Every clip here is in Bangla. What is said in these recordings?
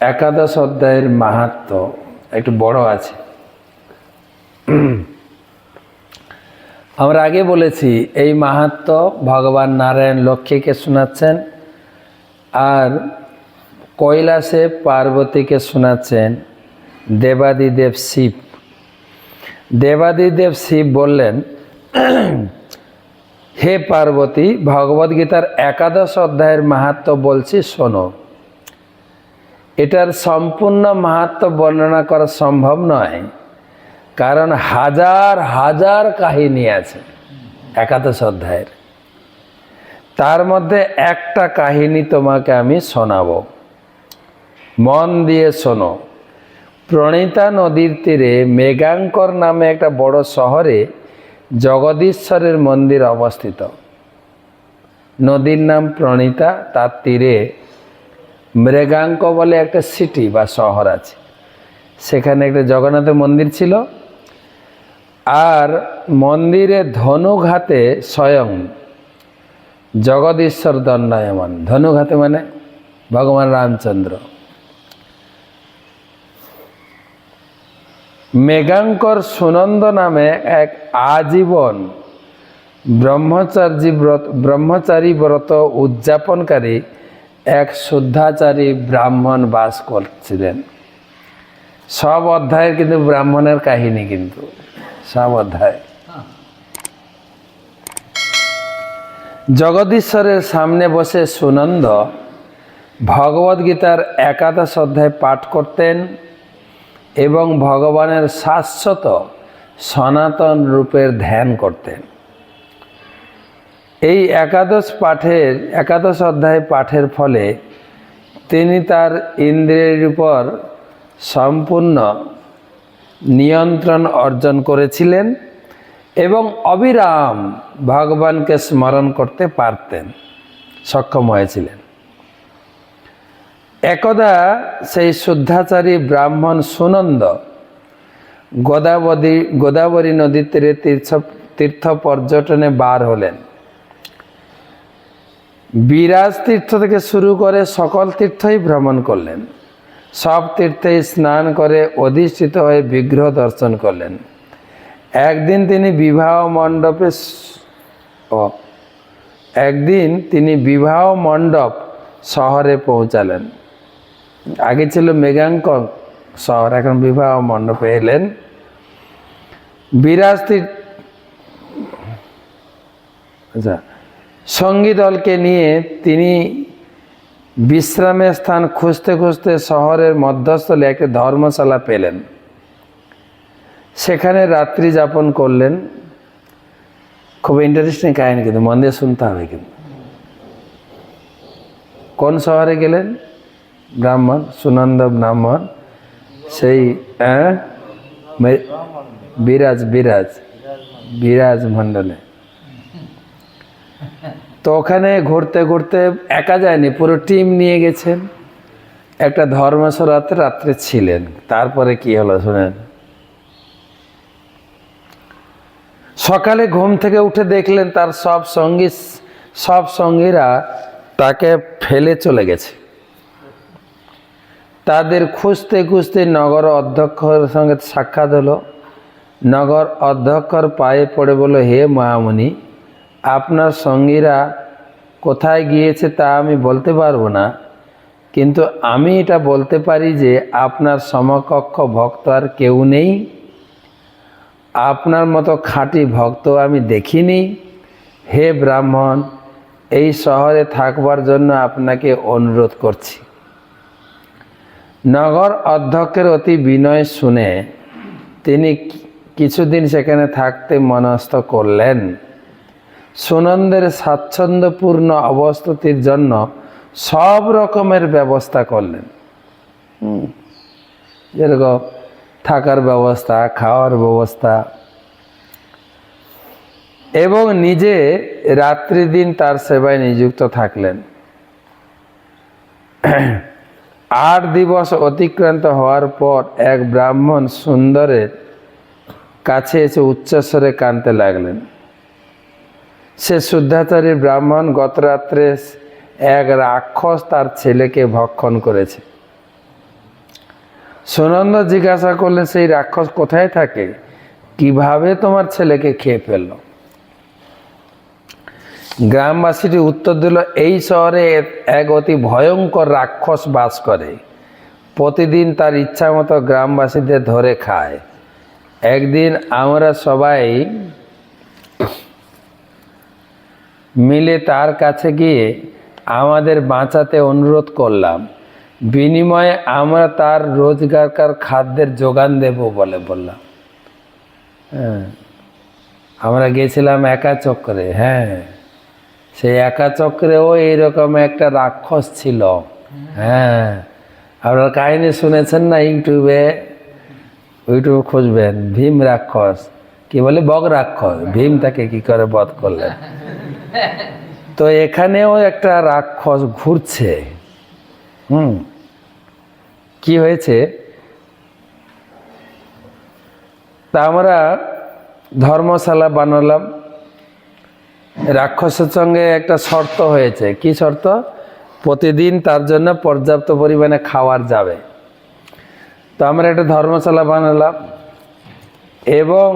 একাদশ অধ্যায়ের মাহাত্ম একটু বড় আছে। আমরা আগে বলেছি, এই মাহাত্ম ভগবান নারায়ণ লক্ষ্মীকে শোনাচ্ছেন আর কৈলাসে পার্বতীকে শোনাচ্ছেন দেবাদিদেব শিব। দেবাদিদেব শিব বললেন, হে পার্বতী, ভগবদ্গীতার একাদশ অধ্যায়ের মাহাত্ম বলছি, শোনো। এটার সম্পূর্ণ মাহাত্ম বর্ণনা করা সম্ভব নয়। কারণ হাজার হাজার কাহিনী আছে একাদশ অধ্যায়ের। তার মধ্যে একটা কাহিনী তোমাকে আমি শোনাবো। মন দিয়ে শোনো। প্রণীতা নদীর তীরে মেঘাঙ্কর নামে একটা বড় শহরে জগদীশ্বরের মন্দির অবস্থিত। নদীর নাম প্রণীতা, তার তীরে মৃগাঙ্ক বলে একটা সিটি বা শহর আছে। সেখানে একটা জগন্নাথের মন্দির ছিল। আর মন্দিরে ধনুঘাতে স্বয়ং জগদীশ্বর দণ্ডায়মান। ধনুঘাতে মানে ভগবান রামচন্দ্র। মেঘাঙ্কর সুনন্দ নামে এক আজীবন ব্রহ্মচারী ব্রত ব্রহ্মচারী ব্রত উদযাপনকারী এক শুদ্ধাচারী ব্রাহ্মণ বাস করছিলেন। সব অধ্যায়ের কিন্তু ব্রাহ্মণের কাহিনী কিন্তু। সব অধ্যায়। জগদীশ্বরের সামনে বসে সুনন্দ ভগবদ্গীতার একাদশ অধ্যায় পাঠ করতেন এবং ভগবানের শাশ্বত সনাতন রূপের ধ্যান করতেন। এই একাদশ পাঠের, একাদশ অধ্যায় পাঠের ফলে তিনি তার ইন্দ্রিয়ের উপর সম্পূর্ণ নিয়ন্ত্রণ অর্জন করেছিলেন এবং অবিরাম ভগবানকে স্মরণ করতে পারতেন, সক্ষম হয়েছিলেন। একদা সেই শুদ্ধাচারী ব্রাহ্মণ সুনন্দ গোদাবরী গোদাবরী নদীর তীরে, তীর্থ তীর্থ পর্যটনে বার হলেন। বিরাজ তীর্থ থেকে শুরু করে সকল তীর্থই ভ্রমণ করলেন। সব তীর্থেই স্নান করে অধিষ্ঠিত হয়ে বিগ্রহ দর্শন করলেন। একদিন তিনি বিবাহ মণ্ডপে একদিন তিনি বিবাহ মণ্ডপ শহরে পৌঁছালেন। আগে ছিল মেঘাঙ্ক শহর, এখন বিবাহ মণ্ডপে এলেন। বিরাজ তীর্থ আচ্ছা সঙ্গী দলকে নিয়ে তিনি বিশ্রামের স্থান খুঁজতে খুঁজতে শহরের মধ্যস্থলে একটি ধর্মশালা পেলেন। সেখানে রাত্রি যাপন করলেন। খুব ইন্টারেস্টিং কাহিনী কিন্তু, মন দিয়ে শুনতে হবে কিন্তু। কোন শহরে গেলেন? ব্রাহ্মণ সুনন্দ ব্রাহ্মণ, সেই বিরাজ বিরাজ বিরাজ মণ্ডলে। তো ওখানে ঘুরতে ঘুরতে একা যায়নি, পুরো টিম নিয়ে গেছেন একটা ধর্মেশ্বরাতে রাত্রে ছিলেন, তারপরে কি হলো শুনেন? সকালে ঘুম থেকে উঠে দেখলেন তার সব সঙ্গী, সব সঙ্গীরা তাকে ফেলে চলে গেছে। তাদের খুঁজতে খুঁজতে নগর অধ্যক্ষর সঙ্গে সাক্ষাৎ হলো। নগর অধ্যক্ষর পায়ে পড়ে বলল, হে মহামুনি আপনার সঙ্গীরা কোথায় গিয়েছে তা আমি বলতে পারব না। কিন্তু আমি এটা বলতে পারি যে আপনার সমকক্ষ ভক্ত আর কেউ নেই। আপনার মতো খাঁটি ভক্ত আমি দেখিনি। হে ব্রাহ্মণ, এই শহরে থাকবার জন্য আপনাকে অনুরোধ করছি। নগর অধ্যক্ষের অতি বিনয় শুনে তিনি কিছুদিন সেখানে থাকতে মনস্থ করলেন। সুনন্দের স্বাচ্ছন্দ্যপূর্ণ অবস্থিতির জন্য সব রকমের ব্যবস্থা করলেন। যেরকম থাকার ব্যবস্থা, খাওয়ার ব্যবস্থা। এবং নিজে রাত্রি দিন তার সেবায় নিযুক্ত থাকলেন। আট দিবস অতিক্রান্ত হওয়ার পর এক ব্রাহ্মণ সুন্দরের কাছে এসে উচ্চস্বরে কানতে লাগলেন। সে শুদ্ধাচারী ব্রাহ্মণ গতরাত্রে এক রাক্ষস তার ছেলেকে ভক্ষণ করেছে। সুনন্দ জিজ্ঞাসা করলে, সেই রাক্ষস কোথায় থাকে? কীভাবে তোমার ছেলেকে খেয়ে ফেলল? গ্রামবাসীটি উত্তর দিল, এই শহরে এক অতি ভয়ঙ্কর রাক্ষস বাস করে। প্রতিদিন তার ইচ্ছা মতো গ্রামবাসীদের ধরে খায়। একদিন আমরা সবাই মিলে তার কাছে গিয়ে আমাদের বাঁচাতে অনুরোধ করলাম। বিনিময়ে আমরা তার রোজগারকার খাদ্যের যোগান দেব বলে বললাম। হ্যাঁ আমরা গেছিলাম একা চক্রে হ্যাঁ সেই একা চক্রেও এইরকম একটা রাক্ষস ছিল। হ্যাঁ আপনার কাহিনী শুনেছেন না ইউটিউবে? ইউটিউবে খুঁজবেন, ভীম রাক্ষস। কি বলে? বগ রাক্ষস। ভীম তাকে কি করে বধ করলেন? তো এখানেও একটা রাক্ষস ঘুরছে। হুম। কি হয়েছে? তা আমরা ধর্মশালা বানালাম। রাক্ষসের সঙ্গে একটা শর্ত হয়েছে। কি শর্ত? প্রতিদিন তার জন্য পর্যাপ্ত পরিমাণে খাওয়ার যাবে। তো আমরা একটা ধর্মশালা বানালাম এবং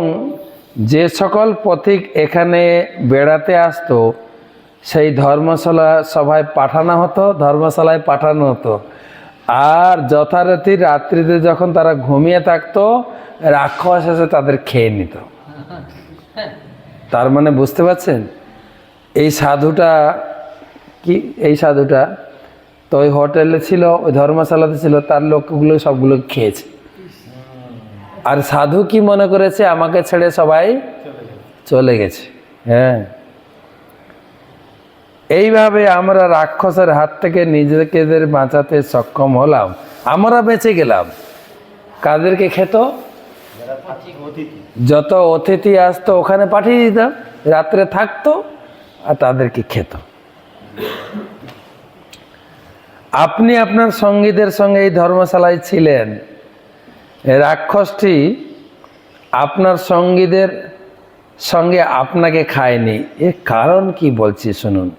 যে সকল পথিক এখানে বেড়াতে আসতো, সেই ধর্মশালা সভায় পাঠানো হতো, ধর্মশালায় পাঠানো হতো। আর যথারীতি রাত্রিতে যখন তারা ঘুমিয়ে থাকতো, রাক্ষস এসে তাদের খেয়ে নিত। তার মানে বুঝতে পারছেন? এই সাধুটা কি? এই সাধুটা? তো ওই হোটেলে ছিল, ওই ধর্মশালাতে ছিল, তার লোকগুলো সবগুলো খেয়েছে। আর সাধু কি মনে করেছে? আমাকে ছেড়ে সবাই চলে গেছে। হ্যাঁ। এইভাবে আমরা রাক্ষসের হাত থেকে নিজেদের বাঁচাতে সক্ষম হলাম। আমরা বেঁচে গেলাম। কাদেরকে খেত? যত অতিথি আসতো ওখানে পাঠিয়ে দিতাম। রাত্রে থাকতো আর তাদেরকে খেত। আপনি আপনার সঙ্গীদের সঙ্গে এই ধর্মশালায় ছিলেন। রাক্ষসটি আপনার সঙ্গীদের সঙ্গে আপনাকে খায়নি। এর কারণ কি বলছি শুনুন।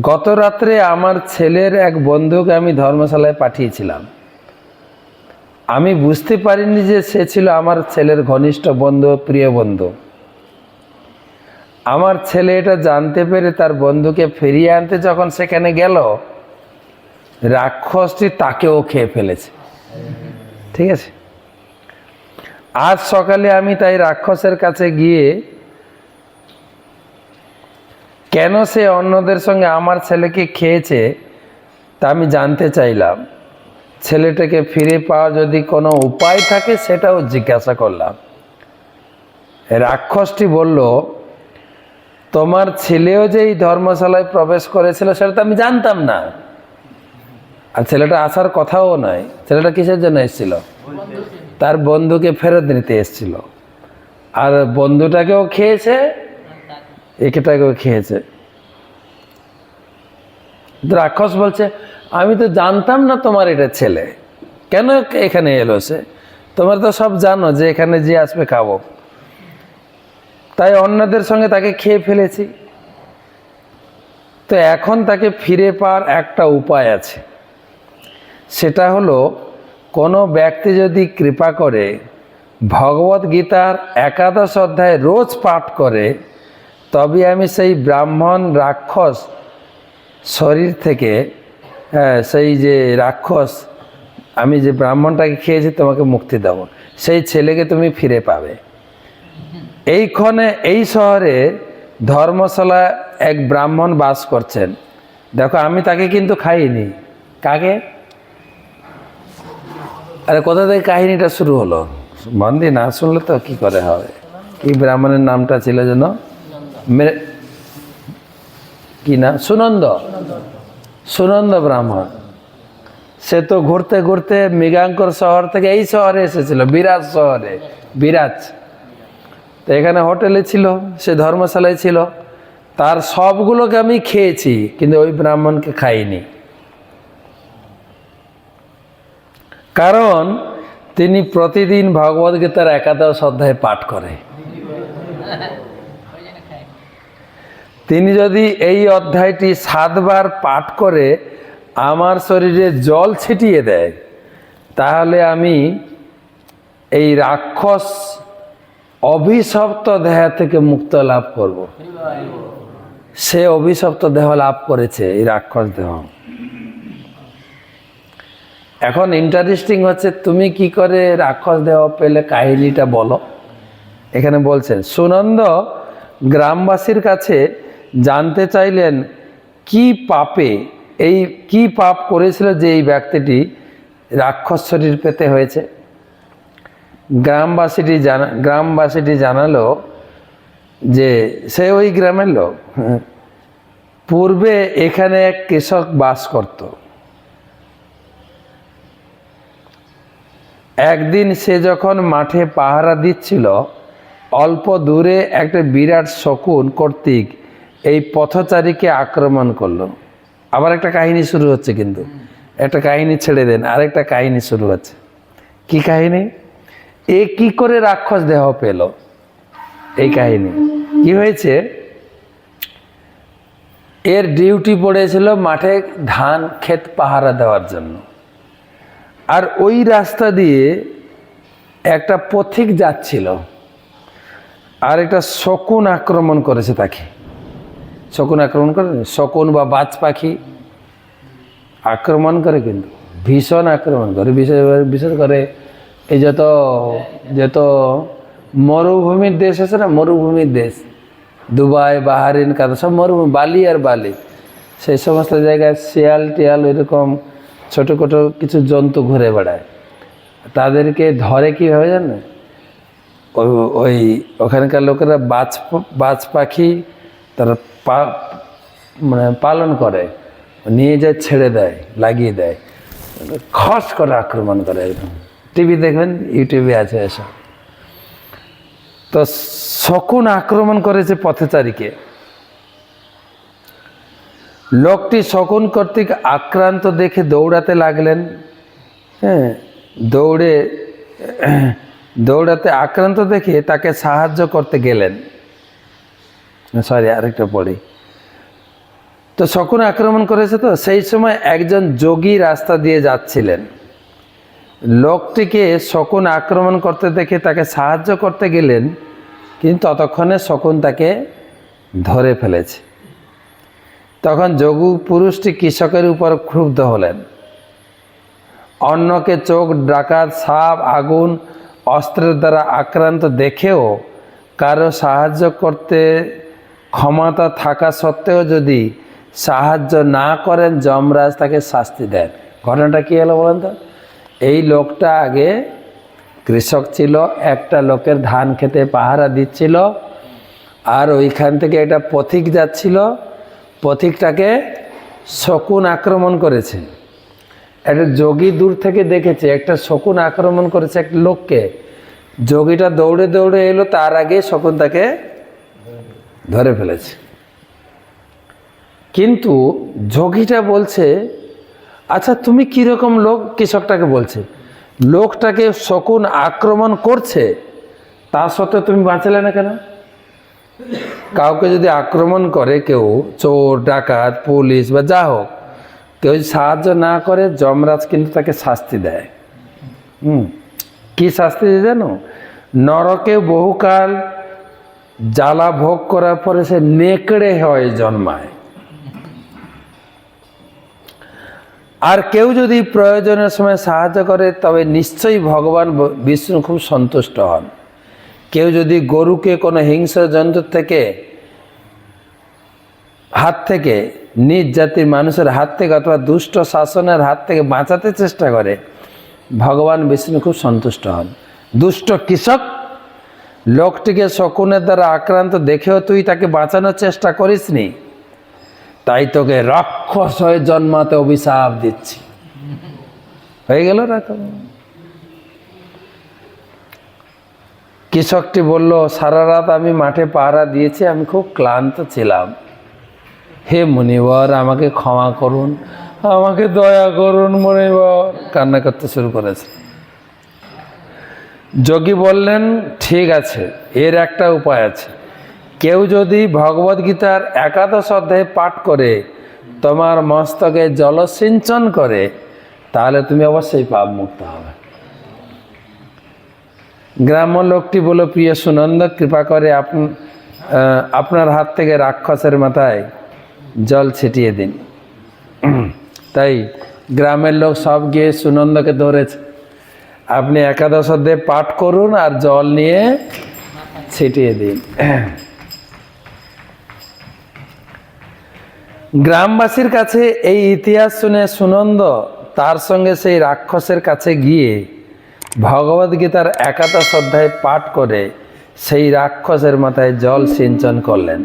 গত রাত্রে আমার ছেলের এক বন্ধুকে আমি ধর্মশালায় পাঠিয়েছিলাম। আমি বুঝতে পারিনি যে সে ছিল আমার ছেলের ঘনিষ্ঠ বন্ধু, প্রিয় বন্ধু। আমার ছেলে এটা জানতে পেরে তার বন্ধুকে ফিরিয়ে আনতে যখন সেখানে গেল, রাক্ষসটি তাকেও খেয়ে ফেলেছে। ঠিক আছে? আজ সকালে আমি তাই রাক্ষসের কাছে গিয়ে কেন সে অন্যদের সঙ্গে আমার ছেলেকে খেয়েছে তা আমি জানতে চাইলাম। ছেলেটাকে ফিরে পাওয়া যদি কোনো উপায় থাকে সেটাও জিজ্ঞাসা করলাম। রাক্ষসটি বলল, তোমার ছেলেও যে এই ধর্মশালায় প্রবেশ করেছিল সেটা তো আমি জানতাম না। আর ছেলেটা আসার কথাও নয়। ছেলেটা কিসের জন্য এসেছিল? তার বন্ধুকে ফেরত নিতে এসেছিল। আর বন্ধুটাকেও খেয়েছে, একেটাকেও খেয়েছে। রাক্ষস বলছে, আমি তো জানতাম না তোমার এটা ছেলে। কেন এখানে এলো সে? তোমার তো সব জানো যে এখানে যে আসবে খাব। তাই অন্যদের সঙ্গে তাকে খেয়ে ফেলেছি। তো এখন তাকে ফিরে পাওয়ার একটা উপায় আছে। সেটা হলো কোনো ব্যক্তি যদি কৃপা করে ভগবত গীতার একাদশ অধ্যায় রোজ পাঠ করে তবে আমি সেই ব্রাহ্মণ রাক্ষস শরীর থেকে হ্যাঁ, সেই যে রাক্ষস আমি যে ব্রাহ্মণটাকে খেয়েছি তোমাকে মুক্তি দেব। সেই ছেলেকে তুমি ফিরে পাবে। এইক্ষণে এই শহরে ধর্মশালা এক ব্রাহ্মণ বাস করছেন। দেখো আমি তাকে কিন্তু খাইনি। কাকে? আরে, কোথা থেকে কাহিনীটা শুরু হলো? দিয়ে না শুনলে তো কি করে হবে? কি ব্রাহ্মণের নামটা ছিল যেন? কি না? সুনন্দ। সুনন্দ ব্রাহ্মণ। সে তো ঘুরতে ঘুরতে মৃগাঙ্কর শহর থেকে এই শহরে এসেছিল, বিরাজ শহরে, বিরাজ। তো এখানে হোটেলে ছিল, সে ধর্মশালায় ছিল। তার সবগুলোকে আমি খেয়েছি, কিন্তু ওই ব্রাহ্মণকে খাইনি। কারণ তিনি প্রতিদিন ভগবদ্গীতার একাদশ অধ্যায় পাঠ করে তিনি যদি এই অধ্যায়টি সাতবার পাঠ করে আমার শরীরে জল ছিটিয়ে দেয়, তাহলে আমি এই রাক্ষস অভিশপ্ত দেহ থেকে মুক্ত লাভ করব। সে অভিশপ্ত দেহ লাভ করেছে, এই রাক্ষস দেহ এখন ইন্টারেস্টিং হচ্ছে, তুমি কি করে রাক্ষস দেহ পেলে কাহিনীটা বলো। এখানে বলছেন, সুনন্দ, গ্রামবাসীর কাছে জানতে চাইলেন, কি পাপে এই, কি পাপ করেছিল যে এই ব্যক্তিটি রাক্ষস শরীর পেতে হয়েছে? গ্রামবাসীটি জানা, গ্রামবাসীটি জানালো যে সে ওই গ্রামের লোক। পূর্বে এখানে এক কৃষক বাস করত। একদিন সে যখন মাঠে পাহারা দিচ্ছিল, অল্প দূরে একটা বিরাট শকুন কর্তৃক এই পথচারীকে আক্রমণ করল। আবার একটা কাহিনী শুরু হচ্ছে কিন্তু। একটা কাহিনী ছেড়ে দেন, আরেকটা কাহিনী শুরু হচ্ছে। কি কাহিনী? এ কি করে রাক্ষস দেহ পেল? এই কাহিনী। কি হয়েছে? এর ডিউটি পড়েছিল মাঠে ধান ক্ষেত পাহারা দেওয়ার জন্য। আর ওই রাস্তা দিয়ে একটা পথিক যাচ্ছিল আর একটা শকুন আক্রমণ করেছে তাকে। শকুন আক্রমণ করে? শকুন বা বাজ পাখি আক্রমণ করে কিন্তু। ভীষণ আক্রমণ করে। বিশেষ বিশেষ করে। এই যত যত মরুভূমির দেশ আছে না, মরুভূমির দেশ। দুবাই, বাহারিন কাতা সব মরুভূমি, বালি আর বালি। সেই সমস্ত জায়গায় শিয়াল টিয়াল এরকম ছোটো ছোটো কিছু জন্তু ঘুরে বেড়ায়। তাদেরকে ধরে কীভাবে জানে ওই ওখানকার লোকেরা বাজ বাজ পাখি তারা পা মানে পালন করে। নিয়ে যায়, ছেড়ে দেয়, লাগিয়ে দেয়। খস করে আক্রমণ করে একদম। টিভি দেখবেন, ইউটিউবে আছে এসব। তো শকুন আক্রমণ করেছে পথচারীকে। লোকটি শকুন কর্তৃক আক্রান্ত দেখে দৌড়াতে লাগলেন। হ্যাঁ দৌড়ে, দৌড়াতে আক্রান্ত দেখে তাকে সাহায্য করতে গেলেন। সরি, আরেকটা পড়ি। তো শকুন আক্রমণ করেছে তো, সেই সময় একজন যোগী রাস্তা দিয়ে যাচ্ছিলেন। লোকটিকে শকুন আক্রমণ করতে দেখে তাকে সাহায্য করতে গেলেন, কিন্তু ততক্ষণে শকুন তাকে ধরে ফেলেছে। তখন যোগু পুরুষটি কৃষকের উপর ক্ষুব্ধ হলেন। অন্যকে চোখ, ডাকাত, সাপ, আগুন, অস্ত্রের দ্বারা আক্রান্ত দেখেও কারও সাহায্য করতে ক্ষমতা থাকা সত্ত্বেও যদি সাহায্য না করেন, যমরাজ তাকে শাস্তি দেন। ঘটনাটা কী হলো বলেন তো? এই লোকটা আগে কৃষক ছিল, একটা লোকের ধান খেতে পাহারা দিচ্ছিল, আর ওইখান থেকে একটা পথিক যাচ্ছিল পথিকটাকে শকুন আক্রমণ করেছে। একটা যোগী দূর থেকে দেখেছে, একটা শকুন আক্রমণ করেছে এক লোককে। যোগীটা দৌড়ে দৌড়ে এলো, তার আগে শকুন তাকে ধরে ফেলেছে। কিন্তু যোগীটা বলছে আচ্ছা তুমি কীরকম লোক? কৃষকটাকে বলছে, লোকটাকে শকুন আক্রমণ করছে, তা সত্ত্বেও তুমি বাঁচলে না কেন? কাউকে যদি আক্রমণ করে কেউ, চোর, ডাকাত, পুলিশ বা যা হোক, কেউ সাহায্য না করে, যমরাজ কিন্তু তাকে শাস্তি দেয়। হুম, কী শাস্তি দেয় জানো? নরকে বহুকাল জ্বালা ভোগ করার পরে সে নেকড়ে হয় জন্মায়। আর কেউ যদি প্রয়োজনের সময় সাহায্য করে, তবে নিশ্চয়ই ভগবান বিষ্ণু খুব সন্তুষ্ট হন। কেউ যদি গরুকে কোনো হিংস্র জন্তুর থেকে, হাত থেকে, নিজ জাতির মানুষের হাত থেকে অথবা দুষ্ট শাসনের হাত থেকে বাঁচাতে চেষ্টা করে, ভগবান বিষ্ণু খুব সন্তুষ্ট হন। দুষ্ট কৃষক, লোকটিকে শকুনের দ্বারা আক্রান্ত দেখেও তুই তাকে বাঁচানোর চেষ্টা করিসনি, তাই তোকে রাক্ষস হয়ে জন্মাতে অভিশাপ দিচ্ছি। হয়ে গেল না তো কৃষকটি বলল, সারা রাত আমি মাঠে পাহারা দিয়েছি, আমি খুব ক্লান্ত ছিলাম। হে মুনিবর, আমাকে ক্ষমা করুন, আমাকে দয়া করুন মুনিবর। কান্না করতে শুরু করেছে। যোগী বললেন, ঠিক আছে, এর একটা উপায় আছে। কেউ যদি ভগবদ্গীতার একাদশ অধ্যায় পাঠ করে, তোমার মস্তকে জলসিঞ্চন করে, তাহলে তুমি অবশ্যই পাপ মুক্ত হবে। গ্রাম্য লোকটি বলল, প্রিয় সুনন্দ, কৃপা করে আপন- আপনার হাত থেকে রাক্ষসের মাথায় জল ছিটিয়ে দিন। তাই গ্রামের লোক সব গিয়ে সুনন্দকে ধরেছে। আপনি একাদশ অধ্যায় পাঠ করুন আর জল নিয়ে ছিটিয়ে দিন। গ্রামবাসীর কাছে এই ইতিহাস শুনে সুনন্দ তার সঙ্গে সেই রাক্ষসের কাছে গিয়ে ভগবদ্গীতার একাদশ অধ্যায় পাঠ করে সেই রাক্ষসের মাথায় জল সিঞ্চন করলেন।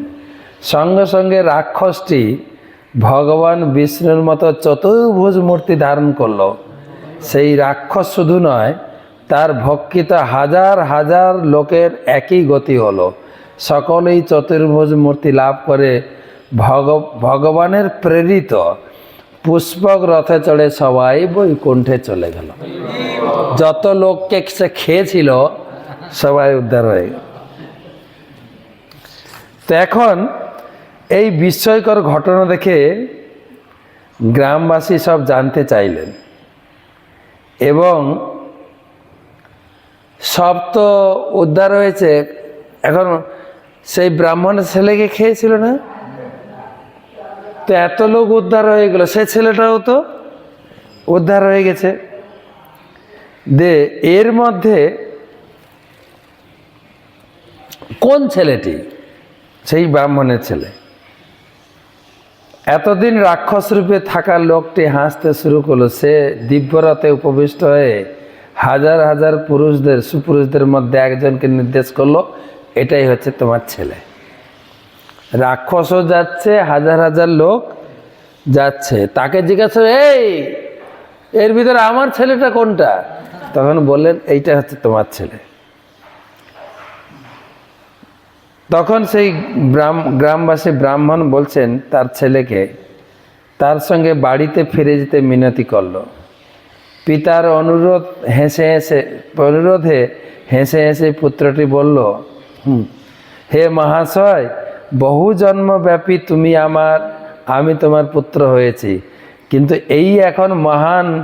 সঙ্গে সঙ্গে রাক্ষসটি ভগবান বিষ্ণুর মতো চতুর্ভুজ মূর্তি ধারণ করল। সেই রাক্ষস শুধু নয়, তার ভক্ষিত হাজার হাজার লোকের একই গতি হলো। সকলেই চতুর্ভুজ মূর্তি লাভ করে ভগ, ভগবানের প্রেরিত। পুষ্পক রথে চড়ে সবাই বৈকুণ্ঠে চলে গেল। যত লোককে সে খেয়েছিল, সবাই উদ্ধার হয়ে গেল। তো এখন এই বিস্ময়কর ঘটনা দেখে গ্রামবাসী সব জানতে চাইলেন। এবং সব তো উদ্ধার হয়েছে, এখন সেই ব্রাহ্মণের ছেলেকে খেয়েছিল না? তো এত লোক উদ্ধার হয়ে গেল। সে ছেলেটাও তো উদ্ধার হয়ে গেছে। দে, এর মধ্যে কোন ছেলেটি? সেই ব্রাহ্মণের ছেলে। এতদিন রাক্ষস রূপে থাকা লোকটি হাসতে শুরু করল। সে দিব্যরথে উপবিষ্ট হয়ে হাজার হাজার পুরুষদের, সুপুরুষদের মধ্যে একজনকে নির্দেশ করল, এটাই হচ্ছে তোমার ছেলে। রাক্ষসও যাচ্ছে হাজার হাজার লোক যাচ্ছে। তাকে জিজ্ঞাসা এই এর ভিতরে আমার ছেলেটা কোনটা? তখন বললেন এইটা হচ্ছে তোমার ছেলে। তখন সেই গ্রাম গ্রামবাসী ব্রাহ্মণ বলছেন তার ছেলেকে তার সঙ্গে বাড়িতে ফিরে যেতে মিনতি করল। পিতার অনুরোধ হেসে হেসে অনুরোধে হেসে হেসে পুত্রটি বলল "হুম, হে মহাশয় বহু জন্মব্যাপী তুমি আমার, আমি তোমার পুত্র হয়েছি। কিন্তু এই এখন মহান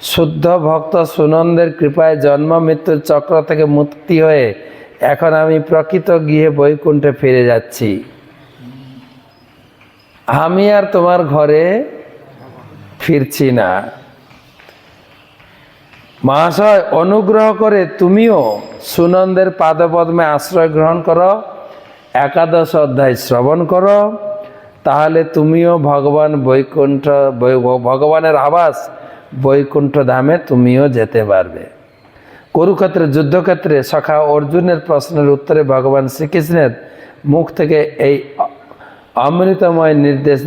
শুদ্ধ ভক্ত সুনন্দের কৃপায় জন্ম, মৃত্যুর চক্র থেকে মুক্তি হয়ে এখন আমি প্রকৃত গৃহে বৈকুণ্ঠে ফিরে যাচ্ছি। আমি আর তোমার ঘরে ফিরছি না। মহাশয়, অনুগ্রহ করে তুমিও সুনন্দের পাদপদ্মে আশ্রয় গ্রহণ করো। একাদশ অধ্যায় শ্রবণ করো, তাহলে তুমিও ভগবান বৈকুণ্ঠ ভগবানের আবাস বৈকুণ্ঠ ধামে তুমিও যেতে পারবে। কুরুক্ষেত্রে, যুদ্ধক্ষেত্রে সখা অর্জুনের প্রশ্নের উত্তরে ভগবান শ্রীকৃষ্ণের মুখ থেকে এই অমৃতময় নির্দেশ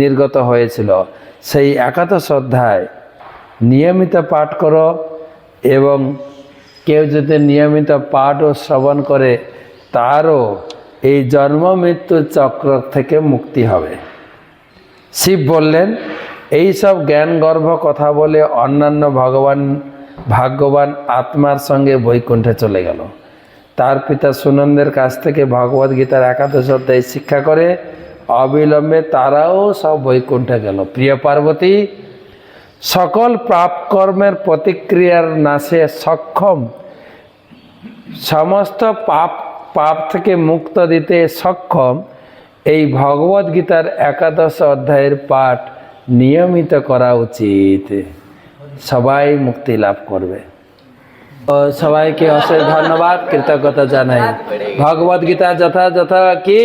নির্গত হয়েছিল। সেই একাদশ অধ্যায় নিয়মিত পাঠ করো এবং কেউ যদি নিয়মিত পাঠ ও শ্রবণ করে, তারও এই জন্ম মৃত্যুর চক্র থেকে মুক্তি হবে। শিব বললেন, এই সব জ্ঞান গর্ভ কথা বলে অন্যান্য ভগবান, ভাগ্যবান আত্মার সঙ্গে বৈকুণ্ঠে চলে গেল। তার পিতা সুনন্দের কাছ থেকে ভগবদ গীতার একাদশ অধ্যায় শিক্ষা করে অবিলম্বে তারাও সব বৈকুণ্ঠে গেল। প্রিয় পার্বতী, সকল পাপকর্মের প্রতিক্রিয়ার নাশে সক্ষম, সমস্ত পাপ পাপ থেকে মুক্ত দিতে সক্ষম, এই ভগবদ গীতার একাদশ অধ্যায়ের পাঠ নিয়মিত করা উচিত। সবাই মুক্তি লাভ করবে। সবাইকে অশেষ ধন্যবাদ, কৃতজ্ঞতা জানাই। ভগবদ গীতা যথাযথ কি।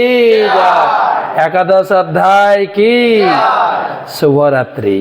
একাদশ অধ্যায়, কি? শুভরাত্রি।